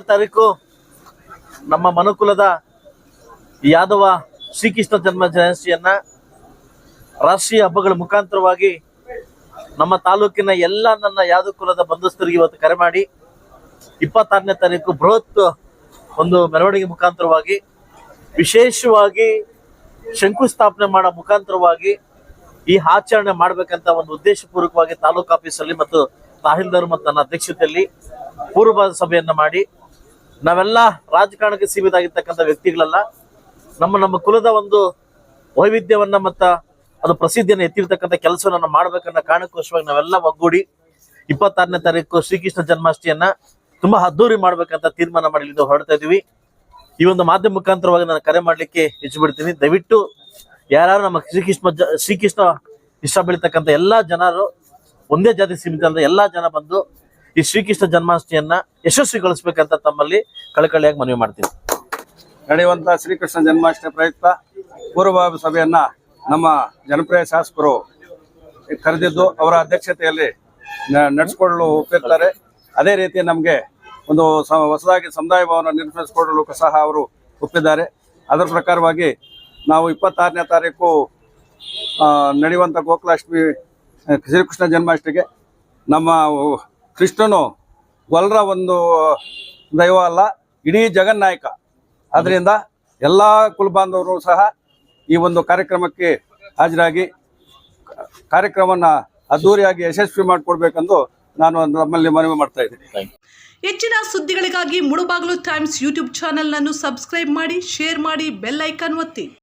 ತಾರೀಕು ನಮ್ಮ ಮನುಕುಲದ ಯಾದವ ಶ್ರೀಕೃಷ್ಣ ಜನ್ಮ ಜಯಂತಿಯನ್ನ ರಾಷ್ಟ್ರೀಯ ಹಬ್ಬಗಳ ಮುಖಾಂತರವಾಗಿ ನಮ್ಮ ತಾಲೂಕಿನ ಎಲ್ಲ ನನ್ನ ಯಾದವ ಕುಲದ ಬಂಧುಸ್ಥರಿಗೆ ಇವತ್ತು ಕರೆ ಮಾಡಿ ಇಪ್ಪತ್ತಾರನೇ ತಾರೀಕು ಬೃಹತ್ ಒಂದು ಮೆರವಣಿಗೆ ಮುಖಾಂತರವಾಗಿ ವಿಶೇಷವಾಗಿ ಶಂಕುಸ್ಥಾಪನೆ ಮಾಡೋ ಮುಖಾಂತರವಾಗಿ ಈ ಆಚರಣೆ ಮಾಡಬೇಕಂತ ಒಂದು ಉದ್ದೇಶಪೂರ್ವಕವಾಗಿ ತಾಲೂಕು ಆಫೀಸಲ್ಲಿ ಮತ್ತು ತಹಸೀಲ್ದಾರ್ ಮತ್ತು ನನ್ನ ಅಧ್ಯಕ್ಷತೆಯಲ್ಲಿ ಪೂರ್ವ ಸಭೆಯನ್ನ ಮಾಡಿ ನಾವೆಲ್ಲ ರಾಜಕಾರಣಕ್ಕೆ ಸೀಮಿತ ಆಗಿರ್ತಕ್ಕಂಥ ವ್ಯಕ್ತಿಗಳಲ್ಲ. ನಮ್ಮ ನಮ್ಮ ಕುಲದ ಒಂದು ವೈವಿಧ್ಯವನ್ನ ಮತ್ತ ಅದು ಪ್ರಸಿದ್ಧಿಯನ್ನು ಎತ್ತಿರ್ತಕ್ಕಂಥ ಕೆಲಸವನ್ನು ಮಾಡ್ಬೇಕನ್ನೋ ಕಾರಣಕ್ಕೋಸ್ಕರವಾಗಿ ನಾವೆಲ್ಲ ಒಗ್ಗೂಡಿ ಇಪ್ಪತ್ತಾರನೇ ತಾರೀಕು ಶ್ರೀಕೃಷ್ಣ ಜನ್ಮಾಷ್ಟಮಿಯನ್ನ ತುಂಬಾ ಅದ್ದೂರಿ ಮಾಡ್ಬೇಕಂತ ತೀರ್ಮಾನ ಮಾಡಿ ಹೊರಡ್ತಾ ಇದೀವಿ. ಈ ಒಂದು ಮಾಧ್ಯಮ ಮುಖಾಂತರವಾಗಿ ನಾನು ಕರೆ ಮಾಡ್ಲಿಕ್ಕೆ ಹೆಚ್ಚು ಬಿಡ್ತೀನಿ ದಯವಿಟ್ಟು ಯಾರು ನಮ್ಮ ಶ್ರೀಕೃಷ್ಣ ಶ್ರೀಕೃಷ್ಣ ಇಷ್ಟ ಬೆಳೀತಕ್ಕಂಥ ಎಲ್ಲಾ ಜನರು, ಒಂದೇ ಜಾತಿ ಸೀಮಿತ ಅಂದ್ರೆ ಎಲ್ಲಾ ಜನ ಬಂದು ಈ ಶ್ರೀಕೃಷ್ಣ ಜನ್ಮಾಷ್ಟಮಿಯನ್ನ ಯಶಸ್ವಿಗೊಳಿಸ್ಬೇಕಂತ ತಮ್ಮಲ್ಲಿ ಕಳಕಳಿಯಾಗಿ ಮನವಿ ಮಾಡ್ತೀನಿ. ನಡೆಯುವಂತ ಶ್ರೀಕೃಷ್ಣ ಜನ್ಮಾಷ್ಟಮಿ ಪ್ರಯುಕ್ತ ಪೂರ್ವಭಾವಿ ಸಭೆಯನ್ನ ನಮ್ಮ ಜನಪ್ರಿಯ ಶಾಸಕರು ಕರೆದಿದ್ದು ಅವರ ಅಧ್ಯಕ್ಷತೆಯಲ್ಲಿ ನಡೆಸಿಕೊಳ್ಳಲು ಒಪ್ಪಿರ್ತಾರೆ. ಅದೇ ರೀತಿ ನಮಗೆ ಒಂದು ಹೊಸದಾಗಿ ಸಮುದಾಯ ಭವನ ನಿರ್ಮಿಸಿಕೊಳ್ಳಲು ಸಹ ಅವರು ಒಪ್ಪಿದ್ದಾರೆ. ಅದರ ಪ್ರಕಾರವಾಗಿ ನಾವು ಇಪ್ಪತ್ತಾರನೇ ತಾರೀಕು ನಡೆಯುವಂಥ ಗೋಕುಲಾಷ್ಟಮಿ, ಶ್ರೀಕೃಷ್ಣ ಜನ್ಮಾಷ್ಟಮಿಗೆ ನಮ್ಮ ಕೃಷ್ಣನು ಗೊಲ್ಲರ ಒಂದು ದೈವ ಅಲ್ಲ ಇಡೀ ಜಗನ್ನಾಯಕ ಅದರಿಂದ ಎಲ್ಲ ಕುಲಬಾಂಧವರು ಸಹ ಈ ಒಂದು ಕಾರ್ಯಕ್ರಮಕ್ಕೆ ಹಾಜರಾಗಿ ಕಾರ್ಯಕ್ರಮವನ್ನು ಅದ್ದೂರಿಯಾಗಿ ಯಶಸ್ವಿ ಮಾಡಿಕೊಡ್ಬೇಕೆಂದು ನಾನು ನಮ್ಮಲ್ಲಿ ಮನವಿ ಮಾಡ್ತಾ ಇದ್ದೀನಿ. ಹೆಚ್ಚಿನ ಸುದ್ದಿಗಳಿಗಾಗಿ ಮುಳುಬಾಗಿಲು ಟೈಮ್ಸ್ ಯೂಟ್ಯೂಬ್ ಚಾನೆಲ್ನನ್ನು ಸಬ್ಸ್ಕ್ರೈಬ್ ಮಾಡಿ ಶೇರ್ ಮಾಡಿ ಬೆಲ್ ಐಕಾನ್ ಒತ್ತಿ.